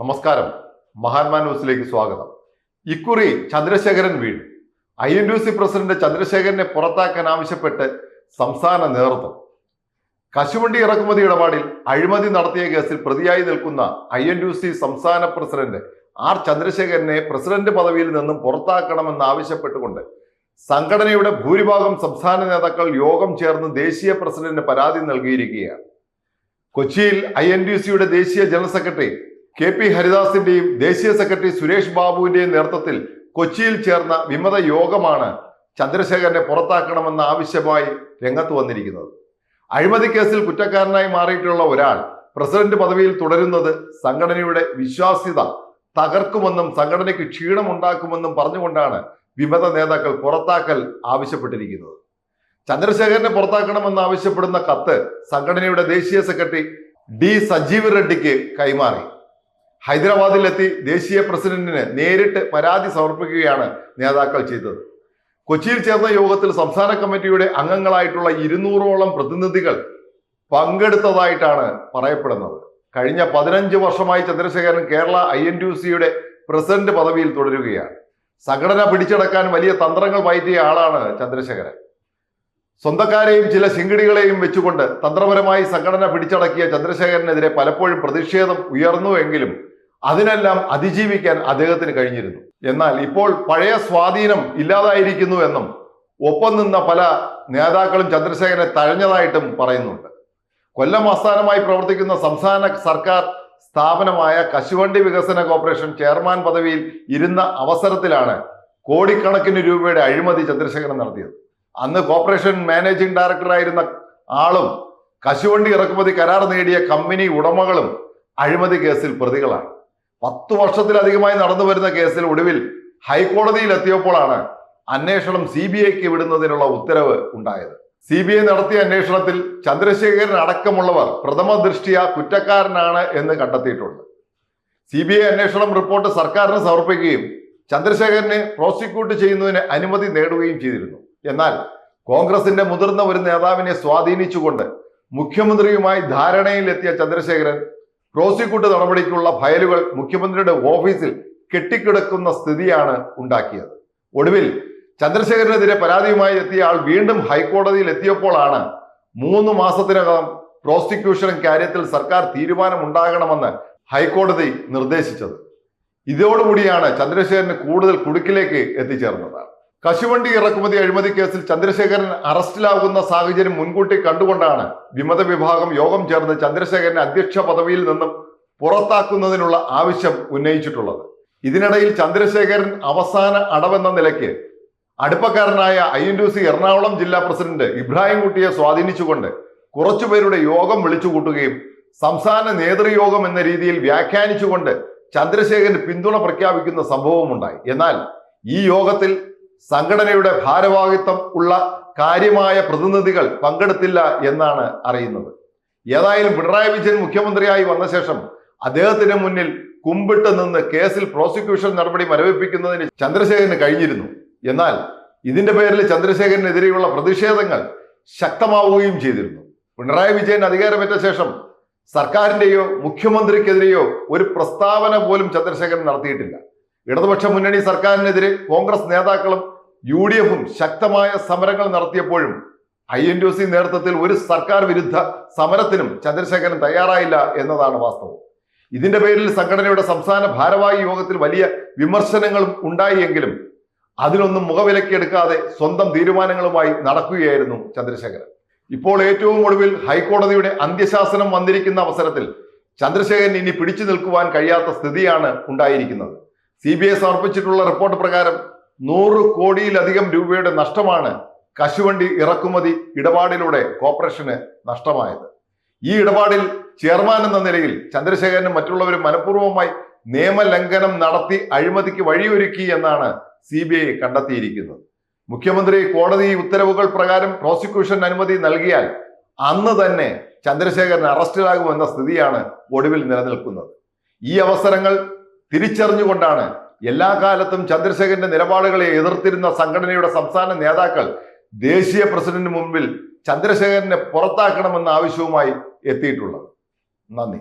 നമസ്കാരം. മഹാത്മാ ന്യൂസിലേക്ക് സ്വാഗതം. ഇക്കുറി ചന്ദ്രശേഖരൻ വീണു I N U C president ചന്ദ്രശേഖരനെ പുറത്താക്കാൻ ആവശ്യപ്പെട്ട് സംസ്ഥാന നേതൃത്വം. കശുവണ്ടി ഇറക്കുമതി ഇടപാടിൽ അഴിമതി നടത്തിയ കേസിൽ പ്രതിയായി നിൽക്കുന്ന ഐ എൻ യു സി സംസ്ഥാന പ്രസിഡന്റ് ആർ ചന്ദ്രശേഖരനെ പ്രസിഡന്റ് പദവിയിൽ നിന്നും പുറത്താക്കണമെന്ന് ആവശ്യപ്പെട്ടുകൊണ്ട് സംഘടനയുടെ ഭൂരിഭാഗം സംസ്ഥാന നേതാക്കൾ യോഗം ചേർന്ന് ദേശീയ പ്രസിഡന്റിന് പരാതി നൽകിയിരിക്കുകയാണ്. കൊച്ചിയിൽ ഐ എൻ ഡി സിയുടെ ദേശീയ ജനറൽ സെക്രട്ടറി കെ പി ഹരിദാസിന്റെയും ദേശീയ സെക്രട്ടറി സുരേഷ് ബാബുവിന്റെയും നേതൃത്വത്തിൽ കൊച്ചിയിൽ ചേർന്ന വിമത യോഗമാണ് ചന്ദ്രശേഖരനെ പുറത്താക്കണമെന്ന ആവശ്യമായി രംഗത്ത് വന്നിരിക്കുന്നത്. അഴിമതി കേസിൽ കുറ്റക്കാരനായി മാറിയിട്ടുള്ള ഒരാൾ പ്രസിഡന്റ് പദവിയിൽ തുടരുന്നത് സംഘടനയുടെ വിശ്വാസ്യത തകർക്കുമെന്നും സംഘടനയ്ക്ക് ക്ഷീണമുണ്ടാക്കുമെന്നും പറഞ്ഞുകൊണ്ടാണ് വിമത നേതാക്കൾ പുറത്താക്കൽ ആവശ്യപ്പെട്ടിരിക്കുന്നത്. ചന്ദ്രശേഖരനെ പുറത്താക്കണമെന്ന് ആവശ്യപ്പെടുന്ന കത്ത് സംഘടനയുടെ ദേശീയ സെക്രട്ടറി ഡി സജീവ് റെഡ്ഡിക്ക് കൈമാറി. ഹൈദരാബാദിലെത്തി ദേശീയ പ്രസിഡന്റിന് നേരിട്ട് പരാതി സമർപ്പിക്കുകയാണ് നേതാക്കൾ ചെയ്തത്. കൊച്ചിയിൽ ചേർന്ന യോഗത്തിൽ സംസ്ഥാന കമ്മിറ്റിയുടെ അംഗങ്ങളായിട്ടുള്ള ഇരുന്നൂറോളം പ്രതിനിധികൾ പങ്കെടുത്തതായിട്ടാണ് പറയപ്പെടുന്നത്. കഴിഞ്ഞ പതിനഞ്ച് വർഷമായി Chandrasekharan Kerala I N T സിയുടെ പ്രസിഡന്റ് പദവിയിൽ തുടരുകയാണ്. സംഘടന പിടിച്ചടക്കാൻ വലിയ തന്ത്രങ്ങൾ പയറ്റിയ ആളാണ് ചന്ദ്രശേഖരൻ. സ്വന്തക്കാരെയും ചില ശിങ്കിടികളെയും വെച്ചുകൊണ്ട് തന്ത്രപരമായി സംഘടന പിടിച്ചടക്കിയ ചന്ദ്രശേഖരനെതിരെ പലപ്പോഴും പ്രതിഷേധം ഉയർന്നുവെങ്കിലും അതിനെല്ലാം അതിജീവിക്കാൻ അദ്ദേഹത്തിന് കഴിഞ്ഞിരുന്നു. എന്നാൽ ഇപ്പോൾ പഴയ സ്വാധീനം ഇല്ലാതായിരിക്കുന്നു എന്നും ഒപ്പം നിന്ന പല നേതാക്കളും ചന്ദ്രശേഖരനെ തഴഞ്ഞതായിട്ടും പറയുന്നുണ്ട്. കൊല്ലം ആസ്ഥാനമായി പ്രവർത്തിക്കുന്ന സംസ്ഥാന സർക്കാർ സ്ഥാപനമായ കശുവണ്ടി വികസന കോർപ്പറേഷൻ ചെയർമാൻ പദവിയിൽ ഇരുന്ന അവസരത്തിലാണ് കോടിക്കണക്കിന് രൂപയുടെ അഴിമതി ചന്ദ്രശേഖരൻ നടത്തിയത്. അന്ന് കോർപ്പറേഷൻ മാനേജിംഗ് ഡയറക്ടറായിരുന്ന ആളും കശുവണ്ടി ഇറക്കുമതി കരാർ നേടിയ കമ്പനി ഉടമകളും അഴിമതി കേസിൽ പ്രതികളാണ്. പത്തു വർഷത്തിലധികമായി നടന്നു വരുന്ന കേസിൽ ഒടുവിൽ ഹൈക്കോടതിയിൽ എത്തിയപ്പോഴാണ് അന്വേഷണം സി ബി ഐക്ക് വിടുന്നതിനുള്ള ഉത്തരവ് ഉണ്ടായത്. സി ബി ഐ നടത്തിയ അന്വേഷണത്തിൽ ചന്ദ്രശേഖരൻ അടക്കമുള്ളവർ പ്രഥമ ദൃഷ്ടിയ കുറ്റക്കാരനാണ് എന്ന് കണ്ടെത്തിയിട്ടുണ്ട്. സി ബി ഐ അന്വേഷണം റിപ്പോർട്ട് സർക്കാരിന് സമർപ്പിക്കുകയും ചന്ദ്രശേഖരനെ പ്രോസിക്യൂട്ട് ചെയ്യുന്നതിന് അനുമതി നേടുകയും ചെയ്തിരുന്നു. എന്നാൽ കോൺഗ്രസിന്റെ മുതിർന്ന ഒരു നേതാവിനെ സ്വാധീനിച്ചുകൊണ്ട് മുഖ്യമന്ത്രിയുമായി ധാരണയിലെത്തിയ ചന്ദ്രശേഖരൻ പ്രോസിക്യൂട്ട് നടപടിക്കുള്ള ഫയലുകൾ മുഖ്യമന്ത്രിയുടെ ഓഫീസിൽ കെട്ടിക്കിടക്കുന്ന സ്ഥിതിയാണ് ഉണ്ടാക്കിയത്. ഒടുവിൽ ചന്ദ്രശേഖരനെതിരെ പരാതിയുമായി എത്തിയ ആൾ വീണ്ടും ഹൈക്കോടതിയിൽ എത്തിയപ്പോഴാണ് മൂന്ന് മാസത്തിനകം പ്രോസിക്യൂഷൻ കാര്യത്തിൽ സർക്കാർ തീരുമാനമുണ്ടാകണമെന്ന് ഹൈക്കോടതി നിർദ്ദേശിച്ചത്. ഇതോടുകൂടിയാണ് ചന്ദ്രശേഖരന് കൂടുതൽ കുടുക്കിലേക്ക് എത്തിച്ചേർന്നത്. കശുവണ്ടി ഇറക്കുമതി അഴിമതി കേസിൽ ചന്ദ്രശേഖരൻ അറസ്റ്റിലാകുന്ന സാഹചര്യം മുൻകൂട്ടി കണ്ടുകൊണ്ടാണ് വിമത വിഭാഗം യോഗം ചേർന്ന് ചന്ദ്രശേഖരനെ അധ്യക്ഷ പദവിയിൽ നിന്നും പുറത്താക്കുന്നതിനുള്ള ആവശ്യം ഉന്നയിച്ചിട്ടുള്ളത്. ഇതിനിടയിൽ ചന്ദ്രശേഖരൻ അവസാന അടവെന്ന നിലയ്ക്ക് അടുപ്പക്കാരനായ ഐ എൻ സി എറണാകുളം ജില്ലാ പ്രസിഡന്റ് ഇബ്രാഹിം കുട്ടിയെ സ്വാധീനിച്ചുകൊണ്ട് കുറച്ചുപേരുടെ യോഗം വിളിച്ചുകൂട്ടുകയും സംസ്ഥാന നേതൃയോഗം എന്ന രീതിയിൽ വ്യാഖ്യാനിച്ചുകൊണ്ട് ചന്ദ്രശേഖരന് പിന്തുണ പ്രഖ്യാപിക്കുന്ന സംഭവമുണ്ടായി. എന്നാൽ ഈ യോഗത്തിൽ സംഘടനയുടെ ഭാരവാഹിത്വം ഉള്ള കാര്യമായ പ്രതിനിധികൾ പങ്കെടുത്തില്ല എന്നാണ് അറിയുന്നത്. ഏതായാലും പിണറായി വിജയൻ മുഖ്യമന്ത്രിയായി വന്ന ശേഷം അദ്ദേഹത്തിന് മുന്നിൽ കുമ്പിട്ട് നിന്ന് കേസിൽ പ്രോസിക്യൂഷൻ നടപടി മരവിപ്പിക്കുന്നതിന് ചന്ദ്രശേഖരന് കഴിഞ്ഞിരുന്നു. എന്നാൽ ഇതിന്റെ പേരിൽ ചന്ദ്രശേഖരനെതിരെയുള്ള പ്രതിഷേധങ്ങൾ ശക്തമാവുകയും ചെയ്തിരുന്നു. പിണറായി വിജയൻ അധികാരമേറ്റ ശേഷം സർക്കാരിന്റെയോ മുഖ്യമന്ത്രിക്കെതിരെയോ ഒരു പ്രസ്താവന പോലും ചന്ദ്രശേഖരൻ നടത്തിയിട്ടില്ല. ഇടതുപക്ഷ മുന്നണി സർക്കാരിനെതിരെ കോൺഗ്രസ് നേതാക്കളും യു ഡി എഫും ശക്തമായ സമരങ്ങൾ നടത്തിയപ്പോഴും ഐ എൻ ഡി സി നേതൃത്വത്തിൽ ഒരു സർക്കാർ വിരുദ്ധ സമരത്തിനും ചന്ദ്രശേഖരൻ തയ്യാറായില്ല എന്നതാണ് വാസ്തവം. ഇതിന്റെ പേരിൽ സംഘടനയുടെ സംസ്ഥാന ഭാരവാഹി യോഗത്തിൽ വലിയ വിമർശനങ്ങളും ഉണ്ടായിയെങ്കിലും അതിനൊന്നും മുഖവിലക്കെടുക്കാതെ സ്വന്തം തീരുമാനങ്ങളുമായി നടക്കുകയായിരുന്നു ചന്ദ്രശേഖരൻ. ഇപ്പോൾ ഏറ്റവും ഒടുവിൽ ഹൈക്കോടതിയുടെ അന്ത്യശാസനം വന്നിരിക്കുന്ന അവസരത്തിൽ ചന്ദ്രശേഖരൻ ഇനി പിടിച്ചു നിൽക്കുവാൻ കഴിയാത്ത സ്ഥിതിയാണ് ഉണ്ടായിരിക്കുന്നത്. സി ബി ഐ സമർപ്പിച്ചിട്ടുള്ള റിപ്പോർട്ട് പ്രകാരം നൂറ് കോടിയിലധികം രൂപയുടെ നഷ്ടമാണ് കശുവണ്ടി ഇറക്കുമതി ഇടപാടിലൂടെ കോർപ്പറേഷന് നഷ്ടമായത്. ഈ ഇടപാടിൽ ചെയർമാൻ എന്ന നിലയിൽ ചന്ദ്രശേഖരനും മറ്റുള്ളവരും മനഃപൂർവമായി നിയമലംഘനം നടത്തി അഴിമതിക്ക് വഴിയൊരുക്കി എന്നാണ് സി ബി ഐ കണ്ടെത്തിയിരിക്കുന്നത്. മുഖ്യമന്ത്രി കോടതി ഉത്തരവുകൾ പ്രകാരം പ്രോസിക്യൂഷൻ അനുമതി നൽകിയാൽ അന്ന് തന്നെ ചന്ദ്രശേഖരൻ അറസ്റ്റിലാകുമെന്ന സ്ഥിതിയാണ് ഒടുവിൽ നിലനിൽക്കുന്നത്. ഈ അവസരങ്ങൾ തിരിച്ചറിഞ്ഞുകൊണ്ടാണ് എല്ലാ കാലത്തും ചന്ദ്രശേഖരന്റെ നിലപാടുകളെ എതിർത്തിരുന്ന സംഘടനയുടെ സംസ്ഥാന നേതാക്കൾ ദേശീയ പ്രസിഡന്റിന് മുമ്പിൽ ചന്ദ്രശേഖരനെ പുറത്താക്കണമെന്ന ആവശ്യവുമായി എത്തിയിട്ടുള്ളത്. നന്ദി.